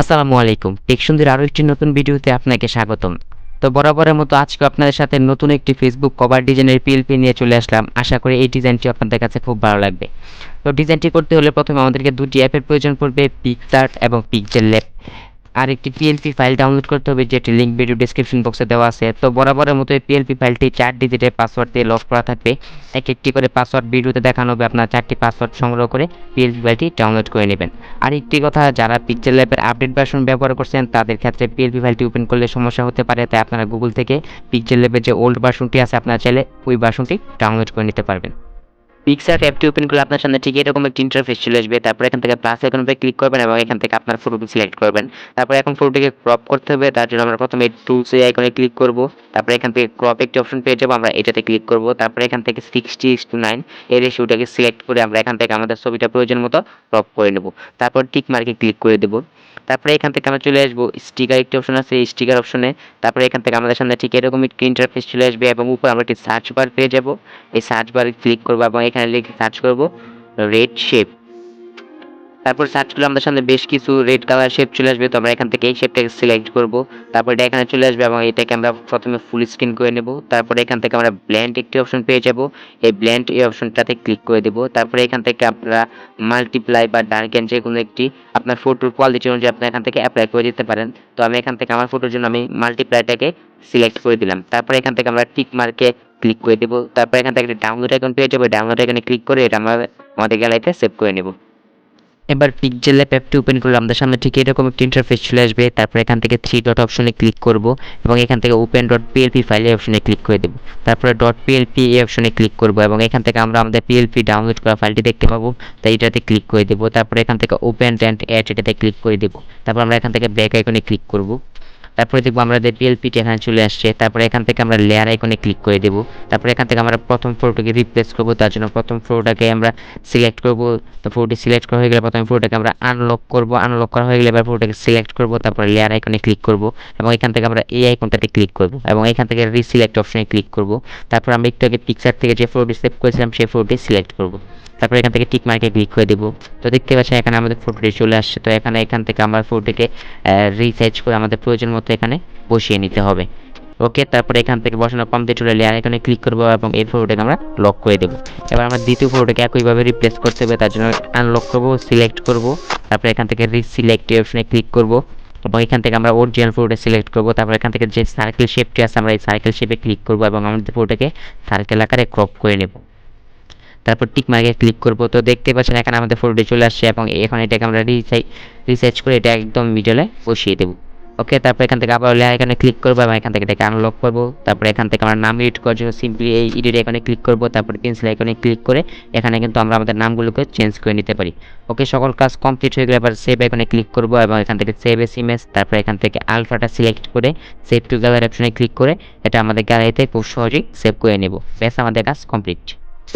আসসালামু আলাইকুম। টেকসুন্দির আরও একটি নতুন ভিডিওতে আপনাকে স্বাগতম। তো বরাবরের মতো আজকে আপনাদের সাথে নতুন একটি ফেসবুক কভার ডিজাইনের পিএলপি নিয়ে চলে আসলাম। আশা করি এই ডিজাইনটি আপনাদের কাছে খুব ভালো লাগবে। তো ডিজাইনটি করতে হলে প্রথমে আমাদেরকে দুটি অ্যাপের প্রয়োজন পড়বে পিকচার্ট এবং পিকচার ল্যাব আর একটি পিএলপি ফাইল ডাউনলোড করতে হবে, যেটি লিঙ্ক ভিডিও ডিসক্রিপশন বক্সে দেওয়া আছে। তো বরাবরের মতো এই পিএলপি ফাইলটি চার ডিজিটের পাসওয়ার্ড দিয়ে লক করা থাকবে। এক একটি করে পাসওয়ার্ড ভিডিওতে দেখানো হবে, আপনার চারটি পাসওয়ার্ড সংগ্রহ করে পিএলপি ফাইলটি ডাউনলোড করে নেবেন। আর একটি কথা, যারা পিকচার ল্যাবের আপডেট ভার্সন ব্যবহার করছেন, তাদের ক্ষেত্রে পিএলপি ফাইলটি ওপেন করলে সমস্যা হতে পারে। তাই আপনারা গুগল থেকে পিকচার ল্যাবের যে ওল্ড ভার্সনটি আছে, আপনারা চাইলে ওই ভার্সনটি ডাউনলোড করে নিতে পারবেন। পিক্সার অ্যাপটি ওপেন করলে আপনার সামনে ঠিক এরকম একটি ইন্টারফেস চলে আসবে। তারপর এখান থেকে প্লাস আইকন উপরে ক্লিক করবেন এবং এখান থেকে আপনার ফটোটি সিলেক্ট করবেন। তারপর এখন ফটোটিকে ক্রপ করতে হবে, তার জন্য আমরা প্রথমে টুলস এই আইকনে ক্লিক করব। তারপর এখান থেকে ক্রপ একটি অপশন পেয়ে যাব, আমরা এটাতে ক্লিক করব। তারপর এখান থেকে সিক্সটি ইস টু নাইন এই রেশিওটাকে সিলেক্ট করে আমরা এখান থেকে আমাদের ছবিটা প্রয়োজন মতো ক্রপ করে নেব। তারপর টিক মার্কে ক্লিক করে দেবো। তারপরে এখান থেকে আমরা চলে আসব। স্টিকার একটি অপশন আছে, এই স্টিকার অপশনে তারপরে এখান থেকে আমাদের সামনে ঠিক এরকম একটি ইন্টারফেস চলে আসবে এবং উপর আমরা একটি সার্চ বার পেয়ে যাব। এই সার্চ বারে ক্লিক করব এবং এখানে লিখে সার্চ করব রেড শেপ তারপর সার্চ করলে আমাদের সামনে বেশ কিছু রেড কালার শেপ চলে আসবে, তো আমরা এখান থেকে এই শেপটাকে সিলেক্ট করব। তারপর এটা এখানে চলে আসবে এবং এটাকে আমরা প্রথমে ফুল স্ক্রিন করে নেব। তারপরে এখান থেকে আমরা ব্ল্যান্ড একটি অপশন পেয়ে যাব। এই ব্ল্যান্ড এই অপশনটাতে ক্লিক করে দেব। তারপরে এখান থেকে আপনারা মাল্টিপ্লাই বা ডার্কেন যে কোনো একটি আপনার ফটোর কোয়ালিটি অনুযায়ী আপনি এখান থেকে অ্যাপ্লাই করে দিতে পারেন। তো আমি এখান থেকে আমার ফটোর জন্য আমি মাল্টিপ্লাইটাকে সিলেক্ট করে দিলাম। তারপরে এখান থেকে আমরা টিক মার্কে ক্লিক করে দেবো। তারপর এখান থেকে ডাউনলোড আইকন পেয়ে যাব। ডাউনলোড আইকনে ক্লিক করে এটা আমরা আমাদের গ্যালারিতে সেভ করে নেব। এবার পিকজেল অ্যাপ অ্যাপটি ওপেন করলে আমাদের সামনে ঠিক এরকম একটি ইন্টারফেস চলে আসবে। তারপর এখান থেকে থ্রি ডট অপশনে ক্লিক করব এবং এখান থেকে ওপেন ডট পিএলপি ফাইল এই অপশনে ক্লিক করে দেবো। তারপরে ডট পিএলপি এই অপশনে ক্লিক করব এবং এখান থেকে আমরা আমাদের পিএলপি ডাউনলোড করা ফাইলটি দেখতে পাবো। তাই এটাতে ক্লিক করে দেবো। তারপরে এখান থেকে ওপেন অ্যান্ড অ্যাড এটাতে ক্লিক করে দেবো। তারপর আমরা এখান থেকে ব্যাক আইকনে ক্লিক করব। তারপরে দেখব আমাদের পিএলপিটি এখানে চলে আসছে, তারপরে এখান থেকে আমরা লেয়ার আইকনে ক্লিক করে দেবো। তারপরে এখান থেকে আমরা প্রথম ফটোটাকে রিপ্লেস করব, তার জন্য প্রথম ফটোটাকে আমরা সিলেক্ট করব। তো ফটোটি সিলেক্ট করা হয়ে গেলে প্রথমে ফটোটাকে আমরা আনলক করব। আনলক করা হয়ে গেলে এবার ফটোটাকে সিলেক্ট করব, তারপরে লেয়ার আইকনে ক্লিক করব এবং এখান থেকে আমরা এই আইকনটাতে ক্লিক করব এবং এখান থেকে রিসিলেক্ট অপশনে ক্লিক করব। তারপর আমরা একটু আগে পিকচার থেকে যে ফটোটি সেভ করেছিলাম, সেই ফটোটি সিলেক্ট করব। তারপর এখান থেকে টিক মার্কে ক্লিক করে দেবো। তো দেখতে পাচ্ছেন এখানে আমাদের ফটোটি চলে আসছে। তো এখানে এখান থেকে আমরা ফটোটিকে রিসার্চ করে আমাদের প্রয়োজন মতো এখানে বসিয়ে নিতে হবে। ওকে তারপরে এখান থেকে বসানো কমপ্লিট হলে লেয়ার এখানে ক্লিক করব এবং এই ফটোটাকে আমরা লক করে দেবো। এবার আমরা দ্বিতীয় ফটোটাকে একইভাবে রিপ্লেস করতে হবে, তার জন্য আনলক করব সিলেক্ট করব। তারপরে এখান থেকে রিসিলেক্ট অপশনে ক্লিক করব এবং এখান থেকে আমরা অরিজিনাল ফটোটা সিলেক্ট করব। তারপর এখান থেকে যে সার্কেল শেপটি আছে, আমরা এই সার্কেল শেপে ক্লিক করব এবং আমাদের ফটোটাকে সার্কেল আকারে ক্রপ করে নেব। তারপর টিক মার্কে ক্লিক করব। তো দেখতে পাচ্ছেন এখানে আমাদের ফটোটি চলে আসছে এবং এখন এটাকে আমরা রিসার্চ করে এটা একদম মিডলে বসিয়ে দেবো। ওকে তারপর এখান থেকে আবার লেয়ার এখানে ক্লিক করব এবং এখান থেকে এটাকে আনলক করব। তারপর এখান থেকে আমরা নাম এডিট করার জন্য সিম্পলি এই এডিট এখানে ক্লিক করব। তারপর পেন্সিল এখানে ক্লিক করে এখানে কিন্তু আমরা আমাদের নামগুলোকে চেঞ্জ করে নিতে পারি। ওকে সকল কাজ কমপ্লিট হয়ে গেলে এবার সেভ এখানে ক্লিক করব এবং এখান থেকে সেভ এস ইমেজ তারপর এখান থেকে আলফাটা সিলেক্ট করে সেভ টু গ্যালারি অপশনে ক্লিক করে এটা আমাদের গ্যালারিতে খুব সহজেই সেভ করে নেব। ব্যাস, আমাদের কাজ কমপ্লিট